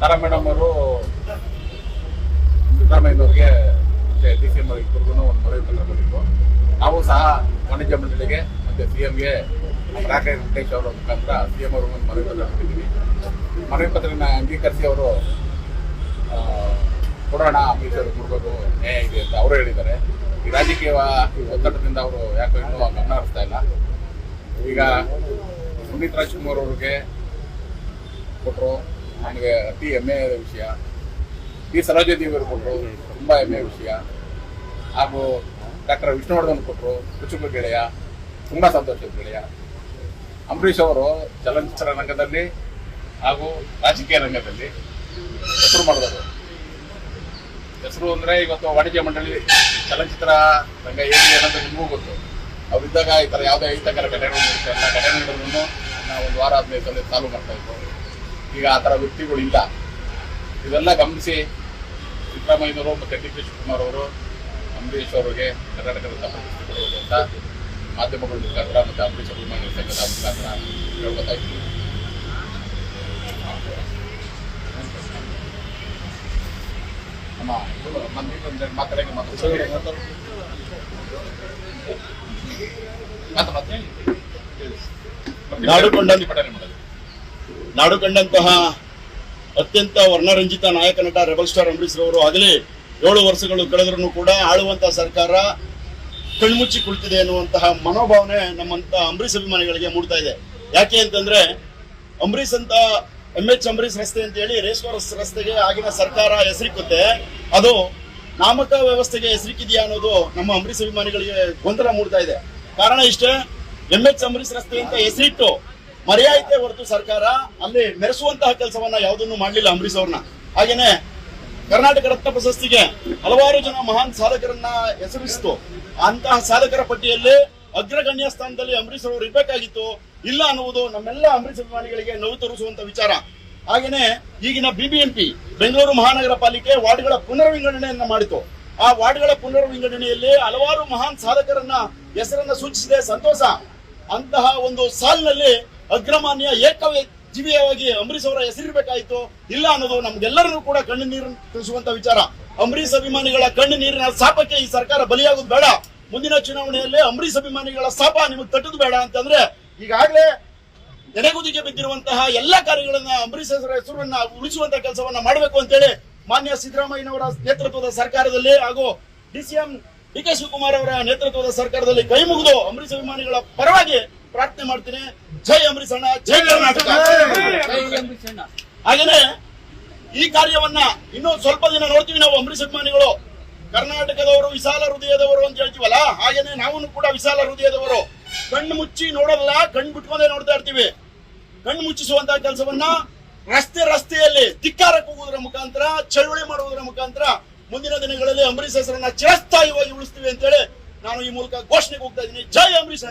ತಾರಾ madam ಅವರು ಸಿದ್ದರಾಮಯ್ಯನವ್ರಿಗೆ ಮತ್ತೆ D C M ಇಬ್ಬರಿಗೂ ಒಂದು ಮನವಿ ಪತ್ರ ಕೊಟ್ಟಿದ್ರು. ನಾವು ಸಹ ವಾಣಿಜ್ಯ ಮಂಡಳಿಗೆ ಮತ್ತೆ ಸಿ ಎಂಗೆ ರಾಕೇಶ್ ವೆಂಕಟೇಶ್ ಅವರ ಮುಖಾಂತರ ಸಿ ಎಂ ಅವರು ಒಂದು ಮನವಿ ಪತ್ರ ಕೊಟ್ಟಿದ್ದೀವಿ. ಮನವಿ ಪತ್ರನ ಅಂಗೀಕರಿಸಿ ಅವರು ಕೊಡೋಣ ಅಮಿಷರು ಕೊಡಬೇಕು ನ್ಯಾಯ ಇದೆ ಅಂತ ಅವರು ಹೇಳಿದ್ದಾರೆ. ರಾಜಕೀಯ ಈ ಒತ್ತಡದಿಂದ ಅವರು ಯಾಕೋ ಇನ್ನೂ ಗಮನ ಹರಿಸ್ತಾ ಇಲ್ಲ. ಈಗ ಪುನೀತ್ ರಾಜ್ಕುಮಾರ್ ಅವ್ರಿಗೆ ಕೊಟ್ಟರು ನನಗೆ ಅತಿ ಹೆಮ್ಮೆಯ ವಿಷಯ. ಡಿ ಸರೋಜದೇವಿ ಅವರು ಕೊಟ್ಟರು ತುಂಬ ಹೆಮ್ಮೆಯ ವಿಷಯ. ಹಾಗೂ ಡಾಕ್ಟರ್ ವಿಷ್ಣುವರ್ಧನ್ ಕೊಟ್ಟರು ಕುಚುಕ ಗೆಳೆಯ, ತುಂಬ ಸಂತೋಷದ ಗೆಳೆಯ. ಅಂಬರೀಷ್ ಅವರು ಚಲನಚಿತ್ರ ರಂಗದಲ್ಲಿ ಹಾಗೂ ರಾಜಕೀಯ ರಂಗದಲ್ಲಿ ಹೆಸರು ಮಾಡಿದವರು. ಹೆಸರು ಅಂದ್ರೆ ಇವತ್ತು ವಾಣಿಜ್ಯ ಮಂಡಳಿ ಚಲನಚಿತ್ರ ರಂಗ ಏನಿದೆ ಅನ್ನೋದು ನಿಮಗೂ ಗೊತ್ತು. ಅವರಿದ್ದಾಗ ಈ ಥರ ಯಾವುದೇ ಅಹಿತಕರ ಘಟನೆಗಳು ಎಲ್ಲ ಘಟನೆಗಳನ್ನು ನಾವು ಒಂದು ವಾರ ಹದಿನೈದು ಸಲ ಚಾಲು ಮಾಡ್ತಾ ಇದ್ವು. ಈಗ ಆ ಥರ ವ್ಯಕ್ತಿಗಳು ಇಲ್ಲ. ಇವೆಲ್ಲ ಗಮನಿಸಿ ಸಿದ್ದರಾಮಯ್ಯನವರು ಮತ್ತು ಡಿ ಕೆ ಶಿವಕುಮಾರ್ ಅವರು ಅಂಬರೀಶ್ ಅವರಿಗೆ ಕರ್ನಾಟಕದ ಅಂತ ಮಾಧ್ಯಮಗಳ ಮುಖಾಂತರ ಮತ್ತು ಅಂಬರೀಶ್ ಅಭಿಮಾನಿಗಳ ಸಂಘದ ಮುಖಾಂತರ ಹೇಳ್ಕೊತಾ ನಾಡು ಕಂಡಂತಹ ಅತ್ಯಂತ ವರ್ಣರಂಜಿತ ನಾಯಕ ನಟ, ರೆಬಲ್ ಸ್ಟಾರ್ ಅಂಬರೀಶ್ ರವರು ಆಗಲೇ ಏಳು ವರ್ಷಗಳು ಕಳೆದ್ರೂ ಕೂಡ ಆಳುವಂತಹ ಸರ್ಕಾರ ಕಣ್ಮುಚ್ಚಿ ಕುಳಿತಿದೆ ಎನ್ನುವಂತಹ ಮನೋಭಾವನೆ ನಮ್ಮಂತ ಅಂಬರೀಶ್ ಅಭಿಮಾನಿಗಳಿಗೆ ಮೂಡ್ತಾ ಇದೆ. ಯಾಕೆ ಅಂತಂದ್ರೆ ಅಂಬರೀಶ್ ಅಂತ ಎಂ ಎಚ್ ಅಂಬರೀಶ್ ರಸ್ತೆ ಅಂತ ಹೇಳಿ ರೇಸ್ ಕೋರ್ಸ್ ರಸ್ತೆಗೆ ಆಗಿನ ಸರ್ಕಾರ ಹೆಸರಿಕ್ಕುತ್ತೆ. ಅದು ನಾಮಕ ವ್ಯವಸ್ಥೆಗೆ ಹೆಸರಿಕ್ಕಿದೆಯಾ ಅನ್ನೋದು ನಮ್ಮ ಅಂಬರೀಶ್ ಅಭಿಮಾನಿಗಳಿಗೆ ಗೊಂದಲ ಮೂಡ್ತಾ ಇದೆ. ಕಾರಣ ಇಷ್ಟೇ ಎಂ ಎಚ್ ಅಂಬರೀಶ್ ರಸ್ತೆ ಅಂತ ಹೆಸರಿಟ್ಟು ಮರ್ಯಾದೆ ಹೊರತು ಸರ್ಕಾರ ಅಲ್ಲಿ ಮೆರೆಸುವಂತಹ ಕೆಲಸವನ್ನ ಯಾವುದನ್ನು ಮಾಡಲಿಲ್ಲ ಅಂಬರೀಶ್ ಅವ್ರನ್ನ. ಹಾಗೇನೆ ಕರ್ನಾಟಕ ರತ್ನ ಪ್ರಶಸ್ತಿಗೆ ಹಲವಾರು ಜನ ಮಹಾನ್ ಸಾಧಕರನ್ನ ಹೆಸರಿಸಿತು. ಅಂತಹ ಸಾಧಕರ ಪಟ್ಟಿಯಲ್ಲಿ ಅಗ್ರಗಣ್ಯ ಸ್ಥಾನದಲ್ಲಿ ಅಂಬರೀಷ್ ಅವರು ಇರಬೇಕಾಗಿತ್ತು. ಇಲ್ಲ ಅನ್ನುವುದು ನಮ್ಮೆಲ್ಲ ಅಂಬರೀಷ್ ಅಭಿಮಾನಿಗಳಿಗೆ ನೋವು ತೋರಿಸುವಂತ ವಿಚಾರ. ಹಾಗೇನೆ ಈಗಿನ ಬಿಬಿಎಂಪಿ ಬೆಂಗಳೂರು ಮಹಾನಗರ ಪಾಲಿಕೆ ವಾರ್ಡ್ಗಳ ಪುನರ್ವಿಂಗಡಣೆಯನ್ನ ಮಾಡಿತು. ಆ ವಾರ್ಡ್ಗಳ ಪುನರ್ವಿಂಗಡಣೆಯಲ್ಲಿ ಹಲವಾರು ಮಹಾನ್ ಸಾಧಕರನ್ನ ಹೆಸರನ್ನ ಸೂಚಿಸಿದೆ ಸಂತೋಷ. ಅಂತಹ ಒಂದು ಸಾಲಿನಲ್ಲಿ ಅಗ್ರಮಾನ್ಯ ಏಕವೇ ಜೀವಿಯವಾಗಿ ಅಂಬರೀಷ್ ಅವರ ಹೆಸರಿರ್ಬೇಕಾಯ್ತು. ಇಲ್ಲ ಅನ್ನೋದು ನಮ್ಗೆಲ್ಲರನ್ನೂ ಕೂಡ ಕಣ್ಣು ನೀರನ್ನು ತಿಳಿಸುವಂತ ವಿಚಾರ. ಅಂಬರೀಷ್ ಅಭಿಮಾನಿಗಳ ಕಣ್ಣು ನೀರಿನ ಶಾಪಕ್ಕೆ ಈ ಸರ್ಕಾರ ಬಲಿಯಾಗೋದು ಬೇಡ. ಮುಂದಿನ ಚುನಾವಣೆಯಲ್ಲಿ ಅಂಬರೀಷ್ ಅಭಿಮಾನಿಗಳ ಸಾಪ ನಿಮಗೆ ತಟ್ಟದು ಬೇಡ ಅಂತಂದ್ರೆ ಈಗಾಗಲೇ ನೆನೆಗುದಿಗೆ ಬಿದ್ದಿರುವಂತಹ ಎಲ್ಲ ಕಾರ್ಯಗಳನ್ನ ಅಂಬರೀಷ್ ಅವರ ಹೆಸರನ್ನ ಉಳಿಸುವಂತ ಕೆಲಸವನ್ನ ಮಾಡಬೇಕು ಅಂತೇಳಿ ಮಾನ್ಯ ಸಿದ್ದರಾಮಯ್ಯನವರ ನೇತೃತ್ವದ ಸರ್ಕಾರದಲ್ಲಿ ಹಾಗೂ ಡಿಸಿಎಂ ಡಿ ಕೆ ಶಿವಕುಮಾರ್ ಅವರ ನೇತೃತ್ವದ ಸರ್ಕಾರದಲ್ಲಿ ಕೈ ಮುಗಿದು ಅಂಬರೀಷ್ ಅಭಿಮಾನಿಗಳ ಪರವಾಗಿ ಪ್ರಾರ್ಥನೆ ಮಾಡ್ತೀನಿ. ಜೈ ಅಂಬರೀಷ್ ಅಣ್ಣ ಜೈ ಕರ್ನಾಟಕ. ಹಾಗೇನೆ ಈ ಕಾರ್ಯವನ್ನ ಇನ್ನೂ ಸ್ವಲ್ಪ ದಿನ ನೋಡ್ತೀವಿ ನಾವು ಅಂಬರೀಷ್ ಅಭಿಮಾನಿಗಳು. ಕರ್ನಾಟಕದವರು ವಿಶಾಲ ಹೃದಯದವರು ಅಂತ ಹೇಳ್ತೀವಲ್ಲ, ಹಾಗೇನೆ ನಾವು ಕೂಡ ವಿಶಾಲ ಹೃದಯದವರು. ಕಣ್ಣು ಮುಚ್ಚಿ ನೋಡಲ್ಲ, ಕಣ್ಣು ಬಿಟ್ಕೊಂಡೇ ನೋಡ್ತಾ ಇರ್ತೀವಿ. ಕಣ್ಣು ಮುಚ್ಚಿಸುವಂತಹ ಕೆಲಸವನ್ನ ರಸ್ತೆ ರಸ್ತೆಯಲ್ಲಿ ಧಿಕ್ಕಾರ ಕೂಗುವುದರ ಮುಖಾಂತರ, ಚಳುವಳಿ ಮಾಡುವುದರ ಮುಖಾಂತರ ಮುಂದಿನ ದಿನಗಳಲ್ಲಿ ಅಂಬರೀಶ್ ಹೆಸರನ್ನ ಚಿರಸ್ಥಾಯಿಯಾಗಿ ಉಳಿಸ್ತೀವಿ ಅಂತೇಳಿ ನಾನು ಈ ಮೂಲಕ ಘೋಷಣೆಗೆ ಹೋಗ್ತಾ ಇದ್ದೀನಿ. ಜೈ ಅಂಬರೀಷ್